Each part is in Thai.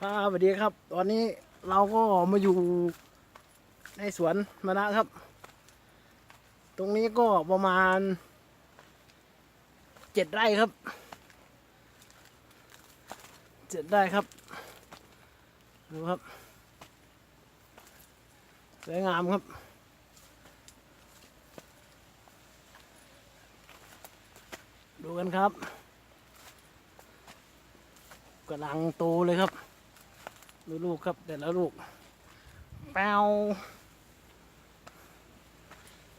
ครับสวัสดีครับ ตอนนี้เราก็มาอยู่ในสวนมะนะครับ ตรงนี้ก็ประมาณเจ็ดไร่ครับเจ็ดไร่ครับดูครับสวยงามครับดูกันครับกำลังโตเลยครับ ดูลูกครับแต่ละลูกแปว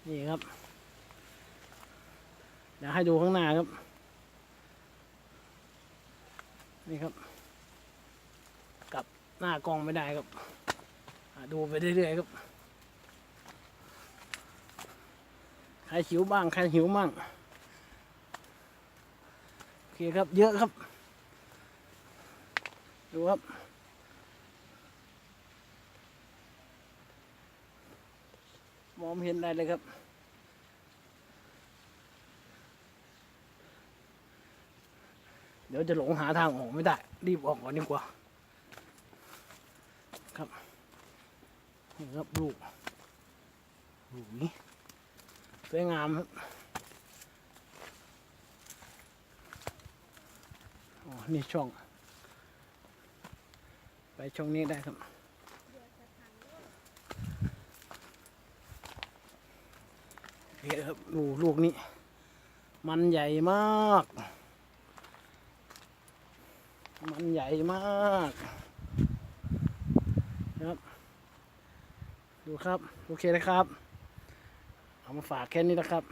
นี่ครับ เดี๋ยวให้ดูข้างหน้าครับ นี่ครับ กลับหน้ากล้องไม่ได้ครับดูไปเรื่อยๆครับ ใครหิวบ้าง ใครหิวบ้าง โอเคครับ เยอะครับ ดูครับ องไม่เห็นอะไรเลยครับ เดี๋ยวจะหลงหาทางออกไม่ได้ รีบออกก่อนดีกว่า ครับนี่ครับลูกลูกนี้สวยงามครับอ๋อนี่ช่อง ไปช่องนี้ได้ครับ โอเคครับดูลูกนี้ มันใหญ่มาก มันใหญ่มากครับ ดูครับ โอเคนะครับ เอามาฝากแค่นี้นะครับ